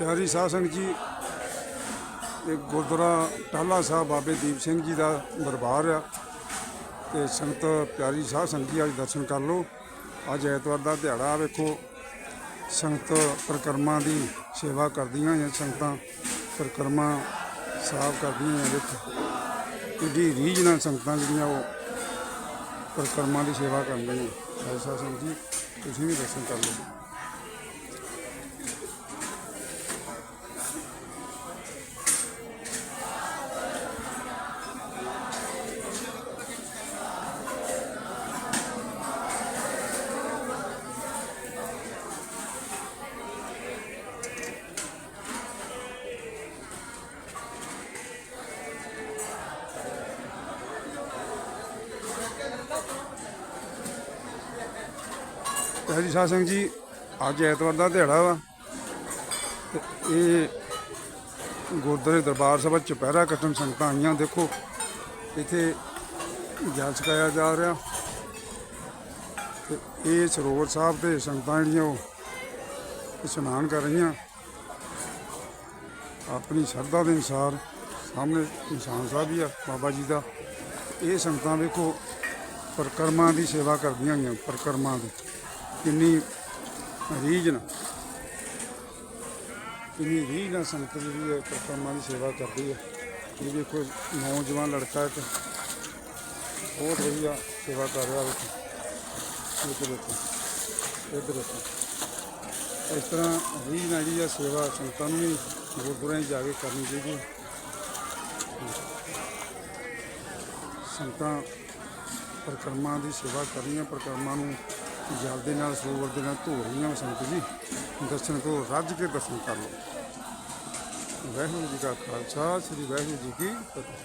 ਪਿਆਰੀ ਸਾਧ ਸੰਗਤ ਜੀ, ਇਹ ਗੁਰਦੁਆਰਾ ਟਾਲਾ ਸਾਹਿਬ ਬਾਬੇ ਦੀਪ ਸਿੰਘ ਜੀ ਦਾ ਦਰਬਾਰ ਆ ਤੇ ਸੰਗਤ ਪਿਆਰੀ ਸਾਧ ਸੰਗਤ ਜੀ ਅੱਜ ਦਰਸ਼ਨ ਕਰ ਲਓ। ਅੱਜ ਐਤਵਾਰ ਦਾ ਦਿਹਾੜਾ ਵੇਖੋ, ਸੰਗਤ ਪ੍ਰਕਰਮਾ ਦੀ ਸੇਵਾ ਕਰਦੀਆਂ ਹੋਈਆਂ ਸੰਗਤਾਂ ਪ੍ਰਕਰਮਾ ਸਾਫ਼ ਕਰਦੀਆਂ ਹੋਈਆਂ ਵੇਖੋ। ਕਿੱਡੀ ਰੀਝ ਨਾਲ ਸੰਗਤਾਂ ਜਿਹੜੀਆਂ ਉਹ ਪ੍ਰਕਰਮਾ ਦੀ ਸੇਵਾ ਕਰਦੇ ਨੇ। ਐਸਾ ਸੰਗਤ ਜੀ, ਤੁਸੀਂ ਵੀ ਦਰਸ਼ਨ ਕਰ ਲਓ। ਹਰੀ ਸ਼ਾਹ ਸਿੰਘ ਜੀ, ਅੱਜ ਐਤਵਾਰ ਦਾ ਦਿਹਾੜਾ ਵਾ। ਤੇ ਇਹ ਗੁਰਦੁਆਰੇ ਦਰਬਾਰ ਸਭਾ ਚੁਪਹਿਰਾ ਕੱਟਣ ਸੰਗਤਾਂ ਆਈਆਂ, ਦੇਖੋ, ਇੱਥੇ ਜਲ ਛਕਾਇਆ ਜਾ ਰਿਹਾ। ਤੇ ਇਹ ਸਰੋਵਰ ਸਾਹਿਬ ਤੇ ਸੰਗਤਾਂ ਜਿਹੜੀਆਂ ਉਹ ਇਸ਼ਨਾਨ ਕਰ ਰਹੀਆਂ। ਆਪਣੀ ਸ਼ਰਧਾ ਦੇ ਅਨੁਸਾਰ ਸਾਹਮਣੇ ਇਨਸਾਨ ਸਾਹਿਬ ਵੀ ਆ, ਬਾਬਾ ਜੀ ਦਾ। ਇਹ ਸੰਗਤਾਂ ਵੇਖੋ, ਪਰਕਰਮਾਂ ਦੀ ਸੇਵਾ ਕਰਦੀਆਂ ਹੋਈਆਂ, ਪਰਕਰਮਾਂ ਦੀ। ਕਿੰਨੀ ਰੀਝ ਨਾਲ ਕਿੰਨੀ ਰੀਝ ਨਾਲ ਸੰਗਤ ਜਿਹੜੀ ਹੈ ਪਰਕਰਮਾਂ ਦੀ ਸੇਵਾ ਕਰਦੀ ਹੈ। ਇਹ ਦੇਖੋ, ਨੌਜਵਾਨ ਲੜਕਾ ਇੱਕ ਬਹੁਤ ਵਧੀਆ ਸੇਵਾ ਕਰ ਰਿਹਾ ਵੇਖੋ ਇੱਧਰ ਦੇਖੋ ਇੱਧਰ ਦੇਖੋ। ਇਸ ਤਰ੍ਹਾਂ ਰੀਝ ਨਾਲ ਜਿਹੜੀ ਆ ਸੇਵਾ ਸੰਗਤਾਂ ਨੂੰ ਵੀ ਗੁਰਦੁਆਰਿਆਂ 'ਚ ਜਾ ਕੇ ਕਰਨੀ ਚਾਹੀਦੀ ਹੈ। ਸੰਗਤਾਂ ਪਰਿਕਰਮਾ ਦੀ ਸੇਵਾ ਕਰ ਰਹੀਆਂ ਪਰਿਕਰਮਾ ਨੂੰ ਜਲ ਦੇ ਨਾਲ ਸਰੋਵਰ ਦੇ ਨਾਲ ਧੋ ਰਹੀਆਂ ਸੰਗਤ ਜੀ, ਦਰਸ਼ਨ ਕਰੋ, ਰੱਜ ਕੇ ਦਰਸ਼ਨ ਕਰ ਲਓ। ਵਾਹਿਗੁਰੂ ਜੀ ਕਾ ਖਾਲਸਾ, ਸ੍ਰੀ ਵਾਹਿਗੁਰੂ ਜੀ ਕੀ ਫਤਿਹ।